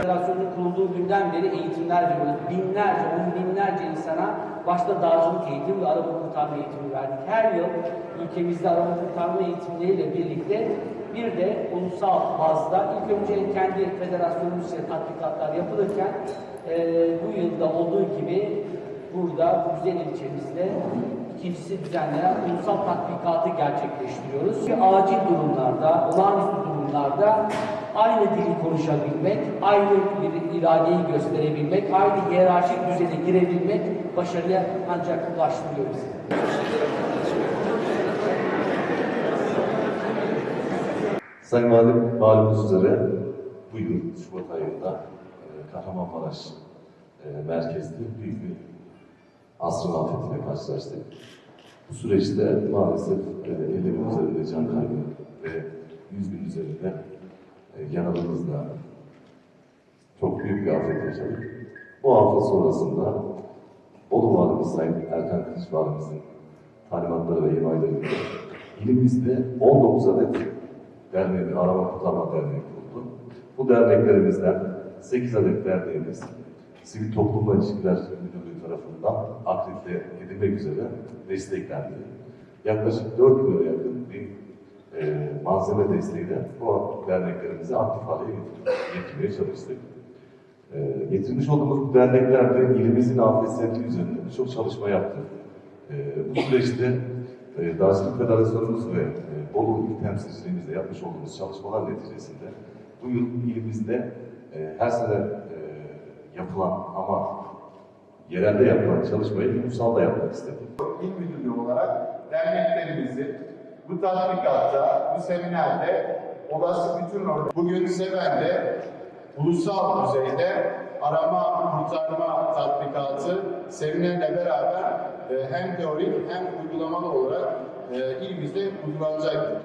Federasyonun kurulduğu günden beri eğitimler veriyoruz. Binlerce, on binlerce insana başta dağcılık eğitimi ve araba kurtarma eğitimi verdik. Her yıl ülkemizde araba kurtarma eğitimleriyle birlikte bir de ulusal bazda ilk önce kendi federasyonumuz tatbikatlar yapılırken e, bu yılda olduğu burada bu güzel ilçemizde ikincisi düzenlenen ulusal tatbikatı gerçekleştiriyoruz. Ve acil durumlarda, olağanüstü durumlarda aynı dili konuşabilmek, aynı bir iradeyi gösterebilmek, aynı hiyerarşik düzene girebilmek başarıya ancak ulaştırıyor bizi. Sayın Valim, malumunuz üzere bu yıl Şubat ayında e, Kahramanmaraş e, merkezli büyük bir asrın afetiyle karşılaştık. Bu süreçte maalesef e, 50 bin üzerinde can kaybı ve 100 bin üzerinde e, yaralımızla çok büyük bir afet yaşadık. Bu afet sonrasında Bolu Valimiz Sayın Erkan Kılıç Valimizin talimatları ve imaylarıyla ilimizde 19 adet derneği, arama kurtarma derneği kuruldu. Bu derneklerimizden 8 adet derneğimiz Sivil Toplumla İlişkiler Müdürlüğü tarafından akredite edilmek üzere desteklendi. Yaklaşık 4 milyona yakın bir e, malzeme desteğiyle bu derneklerimizi aktif hale getir- getirmeye çalıştık. E, getirmiş olduğumuz bu derneklerde ilimizin afet üzerinde birçok çalışma yaptık. E, bu süreçte e, Dağcılık Federasyonumuz ve e, Bolu İl Temsilciliğimizle yapmış olduğumuz çalışmalar neticesinde bu yıl ilimizde e, her sene e, yapılan ama yerelde yapılan çalışmayı ulusalda yapmak istedik. İl Müdürlüğü olarak derneklerimizi bu tatbikatta, bu seminerde olası bütün orada bugün Seven'de ulusal düzeyde arama kurtarma tatbikatı seminerle beraber e, hem teorik hem uygulamalı olarak e, ilimizde uygulanacaktır.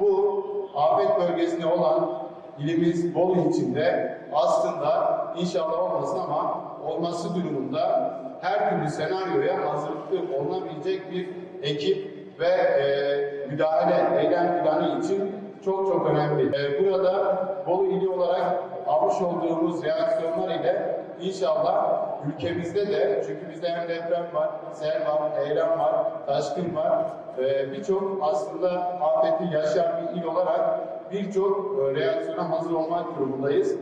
Bu afet bölgesinde olan ilimiz Bolu içinde aslında inşallah olmasın ama olması durumunda her türlü senaryoya hazırlıklı olunabilecek bir ekip ve e, müdahale eylem planı için çok çok önemli. E, burada Bolu ili olarak almış olduğumuz reaksiyonlar ile inşallah ülkemizde de çünkü bizde hem deprem var, sel var, heyelan var, taşkın var. E, birçok aslında afeti yaşayan bir il olarak birçok e, reaksiyona hazır olmak durumundayız.